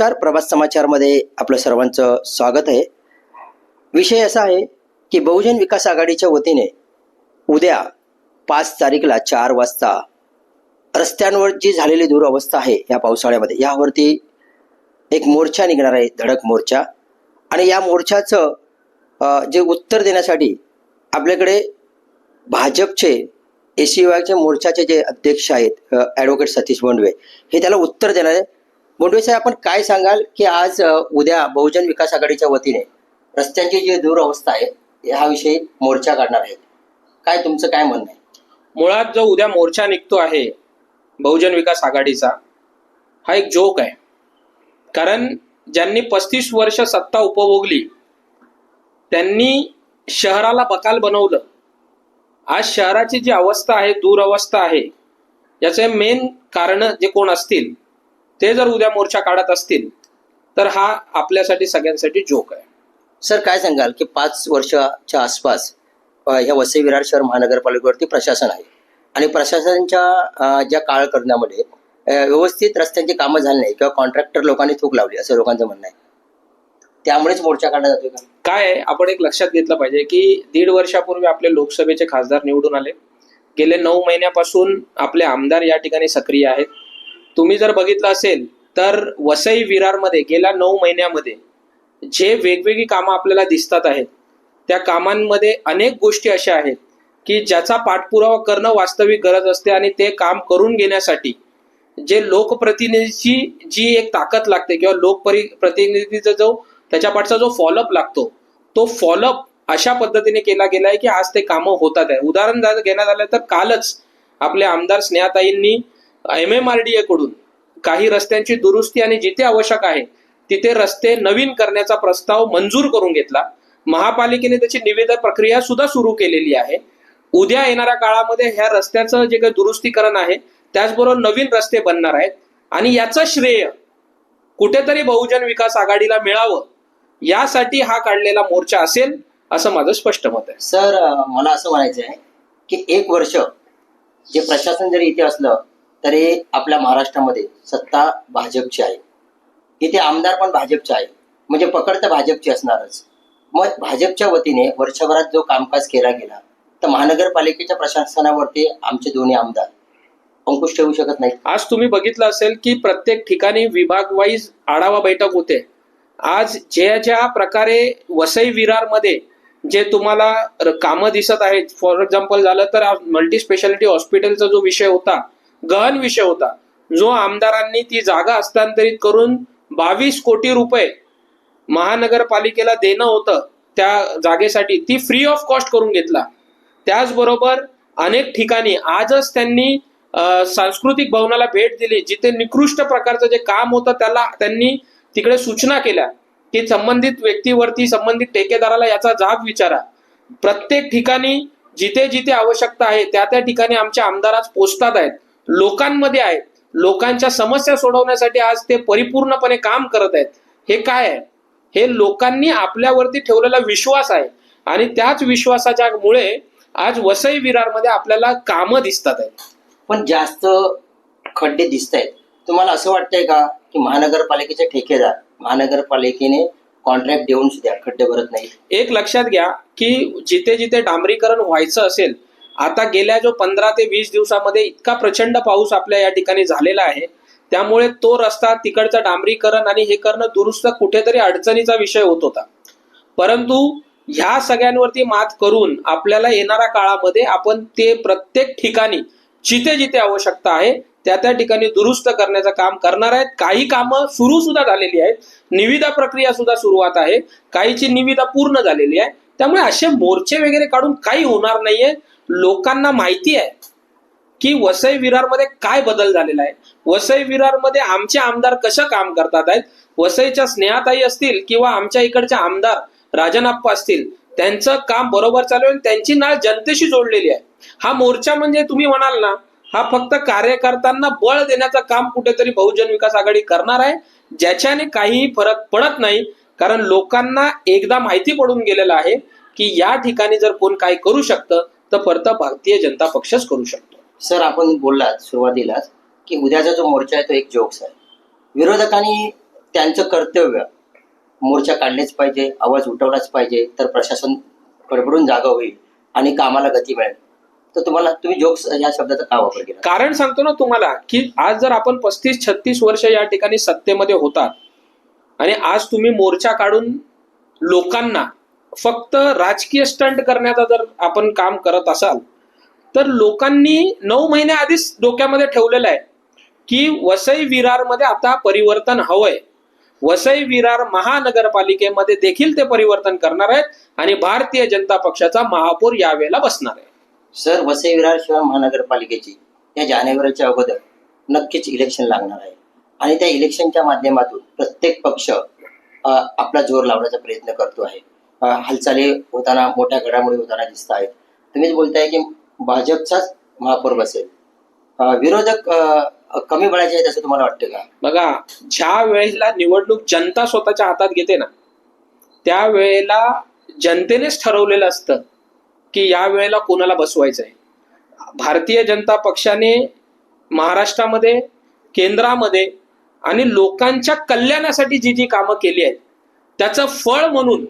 नमस्कार प्रभात समाचारमध्ये आपलं सर्वांचं स्वागत आहे. विषय असा आहे की बहुजन विकास आघाडीच्या वतीने उद्या पाच तारीखला चार वाजता रस्त्यांवर जी झालेली दुरावस्था आहे या पावसाळ्यामध्ये यावरती एक मोर्चा निघणार आहे धडक मोर्चा. आणि या मोर्चाचं जे उत्तर देण्यासाठी आपल्याकडे भाजपचे ए सी मोर्चाचे जे अध्यक्ष आहेत ॲडव्होकेट सतीश बोंडवे हे त्याला उत्तर देणार मुंडवे साहेब आपण काय सांगाल की आज उद्या बहुजन विकास आघाडीच्या वतीने रस्त्यांची जी दुरवस्था आहे ह्याविषयी मोर्चा काढणार आहे काय तुमचं काय म्हणणं आहे? मुळात जो उद्या मोर्चा निघतो आहे बहुजन विकास आघाडीचा हा एक जोक आहे. कारण ज्यांनी पस्तीस वर्ष सत्ता उपभोगली त्यांनी शहराला बकाल बनवलं. आज शहराची जी अवस्था आहे दूरअवस्था आहे याचे मेन कारण जे कोण असतील ते जर उद्या मोर्चा काढत असतील तर हा आपल्यासाठी सगळ्यांसाठी जोक आहे. सर काय सांगाल की पाच वर्षाच्या आसपास ह्या वसई विरार शहर महानगरपालिकेवरती प्रशासन आहे. आणि प्रशासनाच्या ज्या काळ करण्यामध्ये व्यवस्थित रस्त्यांची कामं झाली नाही किंवा कॉन्ट्रॅक्टर लोकांनी चूक लावली असं लोकांचं म्हणणं आहे. त्यामुळेच मोर्चा काढला जातोय का? काय आपण एक लक्षात घेतलं पाहिजे की दीड वर्षापूर्वी आपले लोकसभेचे खासदार निवडून आले. गेले नऊ महिन्यापासून आपले आमदार या ठिकाणी सक्रिय आहेत. तुम्ही जर बघितलं असेल तर वसई विरारमध्ये गेल्या नऊ महिन्यामध्ये जे वेगवेगळी कामं आपल्याला दिसतात आहेत त्या कामांमध्ये अनेक गोष्टी अशा आहेत की ज्याचा पाठपुरावा करणं वास्तविक गरज असते आणि ते काम करून घेण्यासाठी जे लोकप्रतिनिधीची जी एक ताकद लागते किंवा लोकपरि प्रतिनिधीचा जो त्याच्या पाठचा जो फॉलोअप लागतो तो फॉलोअप अशा पद्धतीने केला गेला आहे की आज ते कामं होतात आहे. उदाहरण घेण्यात आलं तर कालच आपले आमदार स्नेहाताईंनी M M R D A कडून काही रस्त्यांची दुरुस्ती आणि जिथे आवश्यक आहे तिथे रस्ते नवीन करण्याचा प्रस्ताव मंजूर करून घेतला. महापालिकेने त्याची निवेदन प्रक्रिया सुद्धा सुरू केलेली आहे. उद्या येणाऱ्या काळामध्ये ह्या रस्त्याचं जे काही दुरुस्तीकरण आहे त्याचबरोबर नवीन रस्ते बनणार आहेत आणि याचं श्रेय कुठेतरी बहुजन विकास आघाडीला मिळावं यासाठी हा काढलेला मोर्चा असेल असं माझं स्पष्ट मत आहे. सर मला असं म्हणायचं आहे की एक वर्ष जे प्रशासन जरी इथे असलं तरी आपल्या महाराष्ट्रामध्ये सत्ता भाजपची आहे. इथे आमदार पण भाजपचे आहे. म्हणजे पकड तर भाजपची असणारच. मग भाजपच्या वतीने वर्षभरात जो कामकाज केला गेला तर महानगरपालिकेच्या प्रशासनावरती आमचे दोन्ही आमदार अंकुश ठेवू शकत नाही आज तुम्ही बघितलं असेल की प्रत्येक ठिकाणी विभाग वाईज आढावा बैठक होते. आज ज्या ज्या प्रकारे वसई विरारमध्ये जे तुम्हाला कामं दिसत आहेत फॉर एक्झाम्पल झालं तर मल्टी स्पेशालिटी हॉस्पिटलचा जो विषय होता गहन विषय होता. जो आमदारांनी ती जागा हस्तांतरित करून बावीस कोटी रुपये महानगरपालिकेला देणं होतं त्या जागेसाठी ती फ्री ऑफ कॉस्ट करून घेतला. त्याचबरोबर अनेक ठिकाणी आजच त्यांनी सांस्कृतिक भवनाला भेट दिली जिथे निकृष्ट प्रकारचं जे काम होतं त्याला त्यांनी तिकडे सूचना केल्या की संबंधित व्यक्तीवरती संबंधित ठेकेदाराला याचा जाब विचारा. प्रत्येक ठिकाणी जिथे जिथे आवश्यकता आहे त्या त्या ठिकाणी आमच्या आमदार आज पोचतात आहेत. लोकांमध्ये आहेत. लोकांच्या समस्या सोडवण्यासाठी आज ते परिपूर्णपणे काम करत आहेत. हे काय आहे? हे लोकांनी आपल्यावरती ठेवलेला विश्वास आहे. आणि त्याच विश्वासाच्या मुळे आज वसई विरारमध्ये आपल्याला कामं दिसतात आहेत. पण जास्त खड्डे दिसत आहेत. तुम्हाला असं वाटतंय का की महानगरपालिकेचे ठेकेदार महानगरपालिकेने कॉन्ट्रॅक्ट देऊन सुद्धा खड्डे भरत नाही एक लक्षात घ्या की जिथे जिथे डांबरीकरण व्हायचं असेल आता गेल्या जो पंधरा ते वीस दिवसामध्ये इतका प्रचंड पाऊस आपल्या या ठिकाणी झालेला आहे त्यामुळे तो रस्ता तिकडचं डांबरीकरण आणि हे करणं दुरुस्त कुठेतरी अडचणीचा विषय होत होता. परंतु ह्या सगळ्यांवरती मात करून आपल्याला येणाऱ्या काळामध्ये आपण ते प्रत्येक ठिकाणी जिथे जिथे आवश्यकता आहे त्या त्या ठिकाणी दुरुस्त करण्याचं काम करणार आहेत. काही कामं सुरू सुद्धा झालेली आहेत. निविदा प्रक्रिया सुद्धा सुरुवात आहे. काहीची निविदा पूर्ण झालेली आहे. त्यामुळे असे मोर्चे वगैरे काढून काही होणार नाहीये. लोकांना माहिती आहे की वसई विरारमध्ये काय बदल झालेला आहे. वसई विरारमध्ये आमचे आमदार कसं काम करतात आहेत? वसईच्या स्नेहाताई असतील किंवा आमच्या इकडचे आमदार राजनाप्पा असतील त्यांचं काम बरोबर चालू आहे त्यांची नाळ जनतेशी जोडलेली आहे. हा मोर्चा म्हणजे तुम्ही म्हणाल ना हा फक्त कार्यकर्त्यांना बळ देण्याचं काम कुठेतरी बहुजन विकास आघाडी करणार आहे ज्याच्याने काहीही फरक पडत नाही कारण लोकांना एकदा माहिती पडून गेलेलं आहे की या ठिकाणी जर कोण काय करू शकतं तर फक्त भारतीय जनता पक्षच करू शकतो. सर आपण बोललात सुरुवातीलाच की उद्याचा जो मोर्चा आहे तो एक जोक्स आहे. विरोधकांनी त्यांचं कर्तव्य मोर्चा काढलेच पाहिजे आवाज उठवलाच पाहिजे तर प्रशासन कडबडून जागा होईल आणि कामाला गती मिळेल. तर तुम्हाला तुम्ही जोक्स या शब्दाचा का वापर केला? कारण सांगतो ना तुम्हाला की आज जर आपण पस्तीस छत्तीस वर्ष या ठिकाणी सत्तेमध्ये होतात आणि आज तुम्ही मोर्चा काढून लोकांना फक्त राजकीय स्टंट करण्याचा जर आपण काम करत असाल तर लोकांनी नऊ महिने आधीच डोक्यामध्ये ठेवलेलं आहे की वसई विरारमध्ये आता परिवर्तन हवंय. वसई विरार महानगरपालिकेमध्ये देखील ते परिवर्तन करणार आहेत आणि भारतीय जनता पक्षाचा महापौर यावेळेला बसणार आहे. सर वसई विरार शिवाय महानगरपालिकेची या जानेवारीच्या अगोदर नक्कीच इलेक्शन लागणार आहे. आणि त्या इलेक्शनच्या माध्यमातून प्रत्येक पक्ष आपला जोर लावण्याचा प्रयत्न करतो आहे. हालचाली होताना मोठ्या घडामोडी होताना दिसत आहेत. तुम्हीच बोलताय की भाजपचाच महापौर बसेल. विरोधक कमी बळाचे आहेत असं तुम्हाला वाटतं का? बघा ज्या वेळेला निवडणूक जनता स्वतःच्या हातात घेते ना त्या वेळेला जनतेनेच ठरवलेलं असतं की या वेळेला कोणाला बसवायचं आहे भारतीय जनता पक्षाने महाराष्ट्रामध्ये केंद्रामध्ये आणि लोकांच्या कल्याणासाठी जी जी कामं केली आहेत त्याचं फळ म्हणून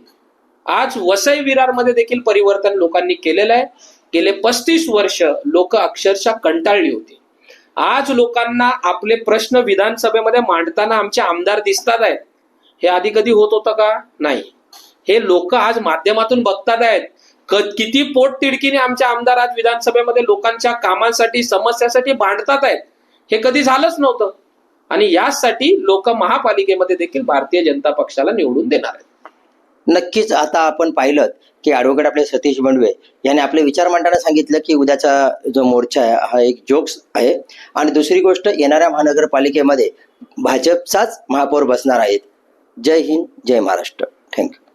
आज वसई विरारमध्ये देखील परिवर्तन लोकांनी केलेलं आहे. गेले पस्तीस वर्ष लोक अक्षरशः कंटाळली होती. आज लोकांना आपले प्रश्न विधानसभेमध्ये मांडताना आमचे आमदार दिसतात आहेत. हे आधी कधी होत होतं का? नाही. हे लोक आज माध्यमातून बघतात आहेत. किती पोट तिडकीने आमचे आमदार आज विधानसभेमध्ये लोकांच्या कामांसाठी समस्यासाठी भांडतात आहेत. हे कधी झालंच नव्हतं. आणि यासाठी लोक महापालिकेमध्ये देखील भारतीय जनता पक्षाला निवडून देणार आहेत. नक्कीच आता आपण पाहिलं की ॲडव्होकेट आपले सतीश बंडवे यांनी आपले विचार मांडताना सांगितलं की उद्याचा जो मोर्चा आहे हा एक जोक्स आहे. आणि दुसरी गोष्ट येणाऱ्या महानगरपालिकेमध्ये भाजपचाच महापौर बसणार आहेत. जय हिंद जय महाराष्ट्र. Thank you